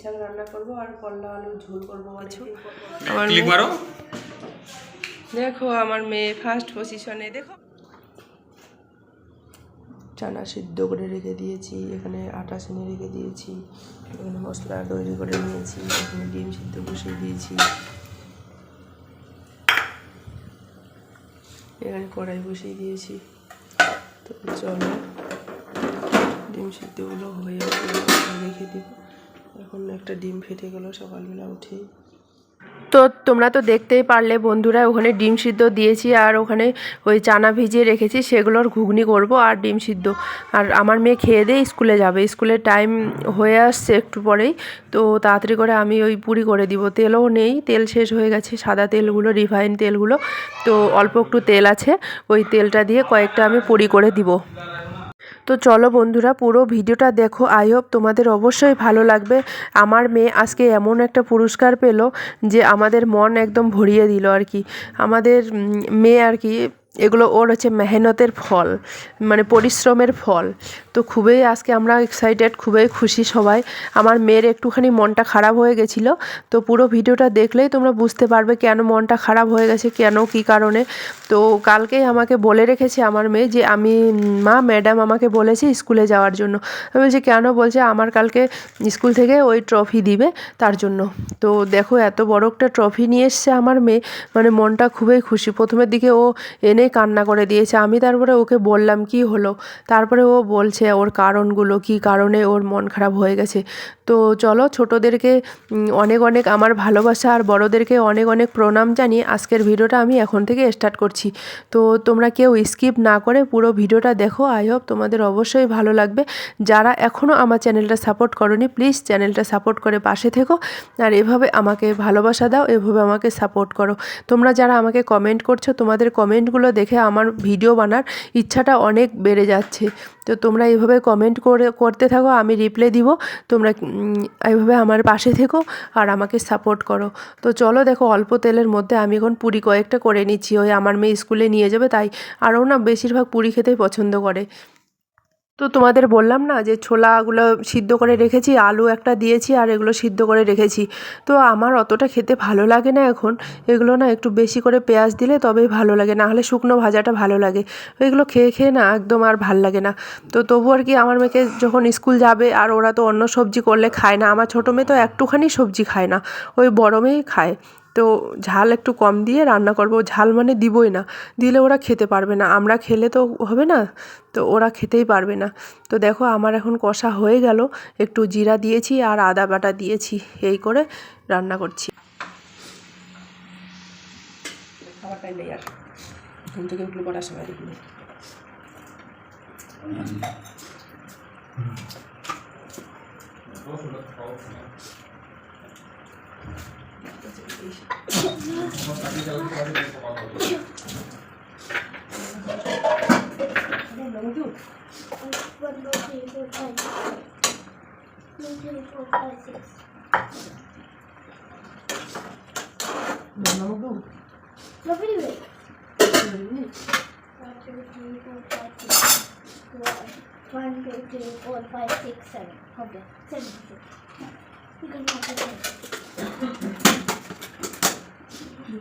শাক রান্না করব আর করলা আলু ঝোল করব কিছু ক্লিক মারো। দেখো আমার মেয়ে ফার্স্ট পজিশনে দেখো। চানা সিদ্ধ করে রেখে দিয়েছি এখানে আটা সেনে রেখে দিয়েছি এখানে মশলা তৈরি করে নিয়েছি এখানে ডিম সিদ্ধ বসিয়ে দিয়েছি। এখানে কড়াই বসিয়ে দিয়েছি। তো চলো ডিম সিদ্ধগুলো হয়ে রেখে দিব। এখন একটা ডিম ফেটে গেল সকালবেলা উঠেই তো তোমরা তো দেখতেই পারলে বন্ধুরা, ওখানে ডিম সিদ্ধ দিয়েছি আর ওখানে ওই চানা ভিজিয়ে রেখেছি, সেগুলোর ঘুগনি করব আর ডিম সিদ্ধ। আর আমার মেয়ে খেয়ে দিয়ে স্কুলে যাবে স্কুলের টাইম হয়ে আসছে একটু পরেই, তো তাড়াতাড়ি করে আমি ওই পুরি করে দিব। তেলও নেই, তেল শেষ হয়ে গেছে, সাদা তেলগুলো, রিফাইন তেলগুলো, তো অল্প একটু তেল আছে, ওই তেলটা দিয়ে কয়েকটা আমি পুরি করে দিব। তো চলো বন্ধুরা, পুরো ভিডিওটা দেখো। আই হোপ তোমাদের অবশ্যই ভালো লাগবে। আমার মেয়ে আজকে এমন একটা পুরস্কার পেল যে আমাদের মন একদম ভরিয়ে দিল আর কি। আমাদের মেয়ে আর কি, এগুলো ওর হচ্ছে মেহনতের ফল মানে পরিশ্রমের ফল। তো খুবই আজকে আমরা এক্সাইটেড খুবই খুশি সবাই। আমার মেয়ের একটুখানি মনটা খারাপ হয়ে গেছিল। তো পুরো ভিডিওটা দেখলেই তোমরা বুঝতে পারবে কেন মনটা খারাপ হয়ে গেছে, কেন কী কারণে। তো কালকেই আমাকে বলে রেখেছে আমার মেয়ে যে, আমি, মা ম্যাডাম আমাকে বলেছে স্কুলে যাওয়ার জন্য। আমি বলছি, কেন? বলছে, আমার কালকে স্কুল থেকে ওই ট্রফি দিবে তার জন্য। তো দেখো, এত বড় একটা ট্রফি নিয়ে এসছে আমার মেয়ে। মানে মনটা খুবই খুশি। প্রথমের দিকে ও এনেই কান্না করে দিয়েছে। আমি তারপরে ওকে বললাম, কি হলো? তারপরে ও বলছে ওর কারণগুলো, কি কারণে ওর মন খারাপ হয়ে গেছে। তো চলো ছোটোদেরকে অনেক অনেক আমার ভালোবাসা আর বড়োদেরকে অনেক অনেক প্রণাম জানিয়ে আজকের ভিডিওটা আমি এখন থেকে স্টার্ট করছি। তো তোমরা কেউ স্কিপ না করে পুরো ভিডিওটা দেখো আই হোপ তোমাদের অবশ্যই ভালো লাগবে। যারা এখনও আমার চ্যানেলটা সাপোর্ট করনি প্লিজ চ্যানেলটা সাপোর্ট করে পাশে থেকো। আর এভাবে আমাকে ভালোবাসা দাও, এভাবে আমাকে সাপোর্ট করো। তোমরা যারা আমাকে কমেন্ট করছ, তোমাদের কমেন্টগুলো দেখে আমার ভিডিও বানার ইচ্ছাটা অনেক বেড়ে যাচ্ছে। তো তোমরা এইভাবে কমেন্ট করে, করতে থাকো, আমি রিপ্লাই দিব। তোমরা এইভাবে আমার পাশে থেকো আর আমাকে সাপোর্ট করো। তো চলো দেখো, অল্প তেলের মধ্যে আমি এখন পুরি কয়েকটা করে নিচ্ছি। ওই আমার মেয়ে স্কুলে নিয়ে যাবে, তাই আরও না বেশিরভাগ পুরি খেতেই পছন্দ করে। তো তোমাদের বললাম না যে ছোলাগুলো সিদ্ধ করে রেখেছি, আলু একটা দিয়েছি আর এগুলো সিদ্ধ করে রেখেছি। তো আমার অতটা খেতে ভালো লাগে না এখন। এগুলো না একটু বেশি করে পেঁয়াজ দিলে তবেই ভালো লাগে, না হলে শুকনো ভাজাটা ভালো লাগে। এগুলো খেয়ে খেয়ে না একদম আর ভালো লাগে না। তো তবু আর কি আমার মেয়েকে যখন স্কুল যাবে আর ওরা তো অন্য সবজি করলে খায় না, আমার ছোটো মেয়ে তো একটুখানি সবজি খায় না, ওই বড় মেয়েই খায়। তো ঝাল একটু কম দিয়ে রান্না করব। ঝাল মানে দিবই না দিলে ওরা খেতে পারবে না। আমরা খেলে তো হবে না তো ওরা খেতেই পারবে না। তো দেখো আমার এখন কষা হয়ে গেল একটু জিরা দিয়েছি আর আদা বাটা দিয়েছি এই করে রান্না করছি। ঘুম থেকে উঠলে সময় One, two, three, four, five, six, seven. Okay, seven. You can have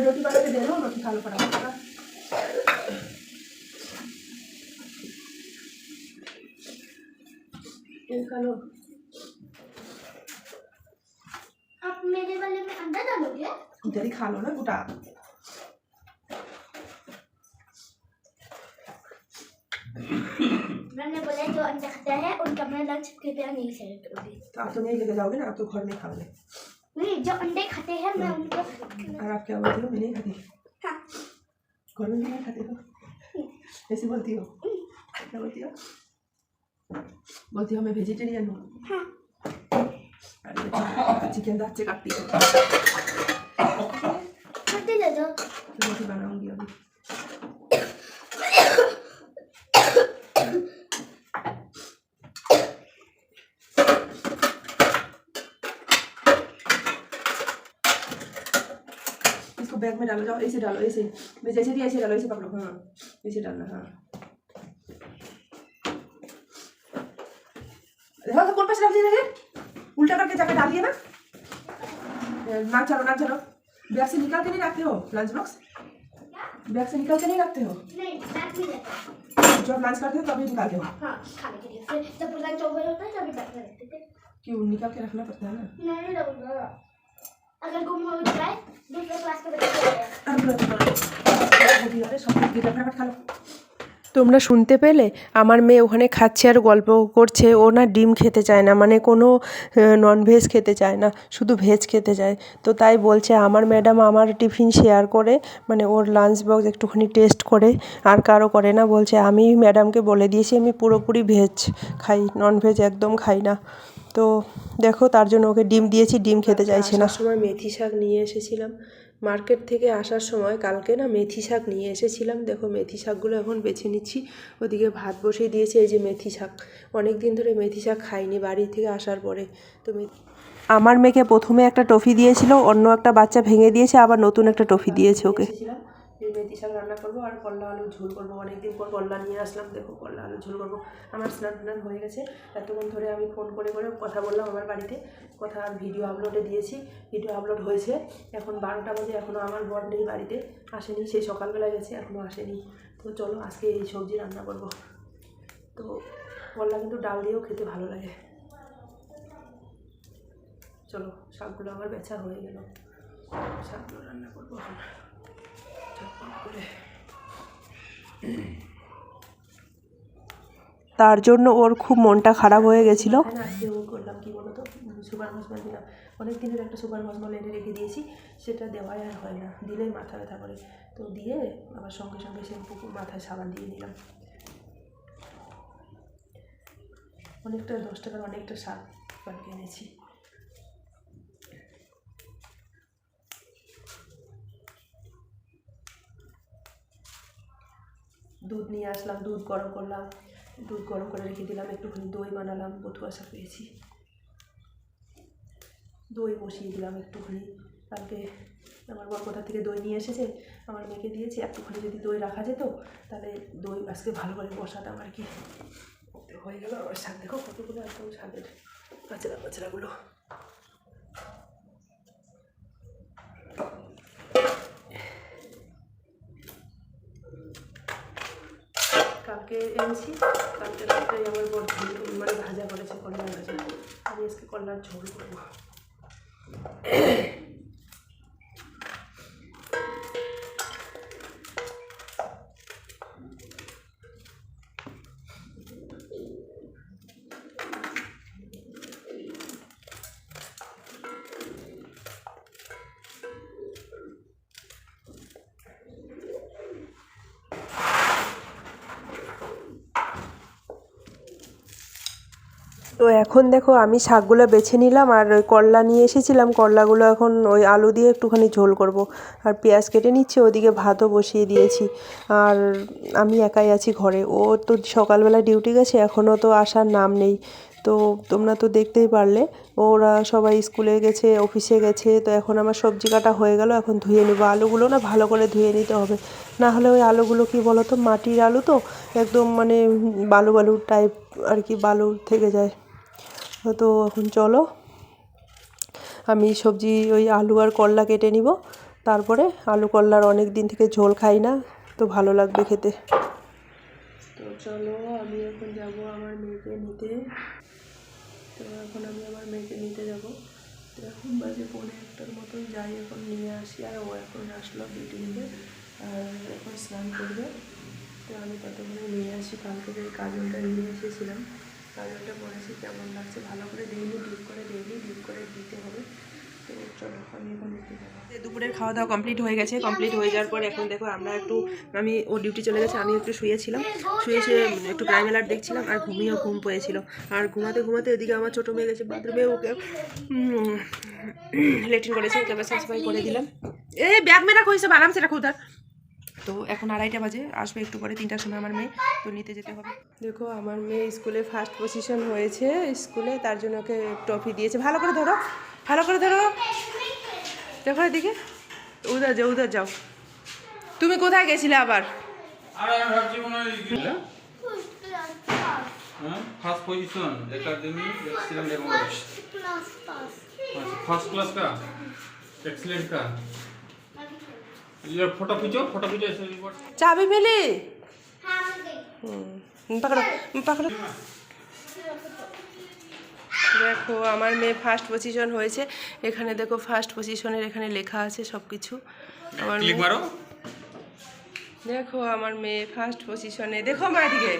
मैं रोटी बना के दे रहा हूँ रोटी खा लो फटाफट। खा लो। आप मेरे वाले में अंडा डालोगे? इधर ही खा लो ना गुटा मैंने बोला जो अंडा खाता है उनका मैं लंच कृपया नहीं करूँगी। तो आप तो नहीं लेके जाओगे ना आप तो घर में खाओगे। नहीं जो अंडे खाते हैं मैं उनको और आप क्या बोलती हो? मैं नहीं खाती। हाँ। भी नहीं खाते हो ऐसे बोलती हो? क्या बोलती हो? बोलती हूँ मैं वेजिटेरियन हूँ। हाँ। चिकन दाच्चे काटती हूँ। खाते दे दो तो बनाऊँगी अभी। बैग में डालो जाओ ऐसे डालो ऐसे। मैं जैसे दिया ऐसे डालो ऐसे पकड़ो। हाँ ऐसे डालना हाँ। देखो तो कौन पास डाल दिया उल्टा करके जाके डाल दिया ना? नाक चलो नाक चलो। बैग से निकाल के नहीं रखते हो लंच बॉक्स बैग से निकाल के नहीं रखते हो? है जब लंच करते हो तभी निकालते हो? हाँ खाने के लिए। जब लंच ओवर होता है तभी बैग में रखते थे। क्यों निकाल के रखना पड़ता है ना? नहीं अगर गुम हो जाए তোমরা শুনতে পেলে? আমার মেয়ে ওখানে খাচ্ছে আর গল্প করছে। ও না ডিম খেতে চায় না মানে কোনো ননভেজ খেতে চায় না, শুধু ভেজ খেতে চায়। তো তাই বলছে, আমার ম্যাডাম আমার টিফিন শেয়ার করে মানে ওর লাঞ্চ বক্স একটুখানি টেস্ট করে, আর কারও করে না। বলছে, আমি ম্যাডামকে বলে দিয়েছি, আমি পুরোপুরি ভেজ খাই ননভেজ একদম খাই না। তো দেখো, তার জন্য ওকে ডিম দিয়েছি, ডিম খেতে চাইছে না। সময় মেথি শাক নিয়ে এসেছিলাম। মার্কেট থেকে আসার সময় কালকে না মেথি শাক নিয়ে এসেছিলাম। দেখো মেথি শাকগুলো এখন বেছে নিচ্ছি। ওদিকে ভাত বসিয়ে দিয়েছে এই যে মেথি শাক। অনেক দিন ধরে মেথি শাক খাইনি বাড়ি থেকে আসার পরে। তো আমার মেয়েকে প্রথমে একটা টফি দিয়েছিল, অন্য একটা বাচ্চা ভেঙে দিয়েছে, আবার নতুন একটা টফি দিয়েছে ওকে। এই মেথি শাক রান্না করব আর করলা আলু ঝোল করব। অনেকদিন পর করলা নিয়ে আসলাম, দেখো করলা আলু ঝোল করব। আমার স্নান টান হয়ে গেছে। এতক্ষণ ধরে আমি ফোন করে করে কথা বললাম আমার বাড়িতে। কথা ভিডিও আপলোডে দিয়েছি। ভিডিও আপলোড হয়েছে। এখন বারোটা বাজে এখনও আমার বর নেই বাড়িতে। আসেনি, সেই সকালবেলা গেছে এখনও আসেনি। তো চলো, আজকে এই সবজি রান্না করব। তো করলা কিন্তু ডাল দিয়েও খেতে ভালো লাগে। চলো, শাকগুলো আমার বেচা হয়ে গেল। শাকগুলো রান্না করব তার জন্য ওর খুব মনটা খারাপ হয়ে গেছিল। হ্যাঁ আজকে ও করলাম, কি বলো তো? সুপার মশমাল দিলাম। অনেক দিনের একটা সুপার মশমাল এনে রেখে দিয়েছি, সেটা দেওয়াই আর হয় না। দিলেই মাথা ব্যথা করে। তো দিয়ে আবার সঙ্গে সঙ্গে শ্যাম্পু মাথায় সাবান দিয়ে নিলাম। অনেকটা দশ টাকার অনেকটা শাক পালকে এনেছি। দুধ নিয়ে আসলাম, দুধ গরম করলাম, দুধ গরম করে রেখে দিলাম, একটুখানি দই বানালাম বথুয়া শাক পেয়েছি। দই বসিয়ে দিলাম একটুখানি। কালকে আমার বর কোথা থেকে দই নিয়ে এসেছে, আমার মেয়েকে দিয়েছি, একটুখানি যদি দই রাখা যেত, তাহলে দই আজকে ভালো করে বসাতাম আর কি। হয়ে গেল আমার শাক। দেখো কতগুলো একদম শাকের কাঁচরা কাঁচরাগুলো কালকে এনেছি, কালকে রাত্রেই আমার বড় মানে ভাজা করেছে কল্লা ভাজা। আমি আজকে কল্লার ঝোল করব। তো এখন দেখো আমি শাকগুলো বেছে নিলাম আর ওই করলা নিয়ে এসেছিলাম। করলাগুলো এখন ওই আলু দিয়ে একটুখানি ঝোল করব। আর পেঁয়াজ কেটে নিচ্ছে, ওদিকে ভাতও বসিয়ে দিয়েছি। আর আমি একাই আছি ঘরে। ও তো সকালবেলা ডিউটি গেছে, এখনও তো আসার নাম নেই। তো তোমরা তো দেখতেই পারলে, ওরা সবাই স্কুলে গেছে, অফিসে গেছে। তো এখন আমার সবজি কাটা হয়ে গেল, এখন ধুয়ে নেব। আলুগুলো না ভালো করে ধুয়ে নিতে হবে। না হলে ওই আলুগুলো কি বলো তো, মাটির আলু তো? একদম মানে বালু বালু টাইপ আর কি বালু থেকে যায়। তো এখন চলো, আমি সবজি ওই আলু আর করলা কেটে নিব। তারপরে আলু করলার অনেক দিন থেকে ঝোল খাই না, তো ভালো লাগবে খেতে। তো চলো, আমি এখন যাব আমার মেয়েকে নিতে। তো এখন আমি আমার মেয়েকে নিতে যাব। তো এখন বাজে পৌনে একটার মতন, যাই এখন নিয়ে আসি। আর ও এখন আসলো ডিউটি নিতে, আর এখন স্নান করবে। তো আমি ততক্ষণে নিয়ে আসি, কালকে যে কাজলটা নিয়ে এসেছিলাম। কাজলটা পরেছি কেমন লাগছে? ভালো করে দিইনি ডিপ করে দিইনি ডিপ করে দিতে হবে। তো চলো আমি এখন নিতে যাব। দুপুরের খাওয়া দাওয়া কমপ্লিট হয়ে গেছে। কমপ্লিট হয়ে যাওয়ার পর এখন দেখো আমরা একটু আমি ও ডিউটি চলে গেছে আমি একটু শুয়েছিলাম। শুয়ে শুয়ে একটু ক্রাইম অ্যালার্ট দেখছিলাম আর ঘুমিয়েও ঘুম পেয়েছিল। আর ঘুমাতে ঘুমাতে এদিকে আমার ছোটো মেয়ে গেছে বাথরুমে ওকে লেট্রিন করেছে ওকে সাফাই করে দিলাম। এ ব্যাগ মেরা কইছে আরামসে রাখো উধার তো এখন আড়াইটা বাজে আসবে একটু পরে তিনটার সময় আমার মেয়ে তো নিতে যেতে হবে। দেখো আমার মেয়ে স্কুলে ফার্স্ট পজিশন হয়েছে স্কুলে তার জন্য ওকে ট্রফি দিয়েছে। ভালো করে ধরো ভালো করে ধরো। দেখো এদিকে। উদার যাও উদার যাও। তুমি কোথায় গেছিলে আবার? ফার্স্ট ক্লাস কা? এক্সিলেন্ট কা? फोटो खींचो फोटो खींचो ऐसे रिपोर्ट চাবি পেলি হ্যাঁ, আমাকে। হুম পাকড়ো পাকড়ো দেখো আমার মেয়ে ফার্স্ট পজিশন হয়েছে এখানে দেখো ফার্স্ট পজিশনের এখানে লেখা আছে সব কিছু আমার क्लिक মেয়ে- मारो দেখো আমার মেয়ে ফার্স্ট পজিশনে দেখো আমার দিকে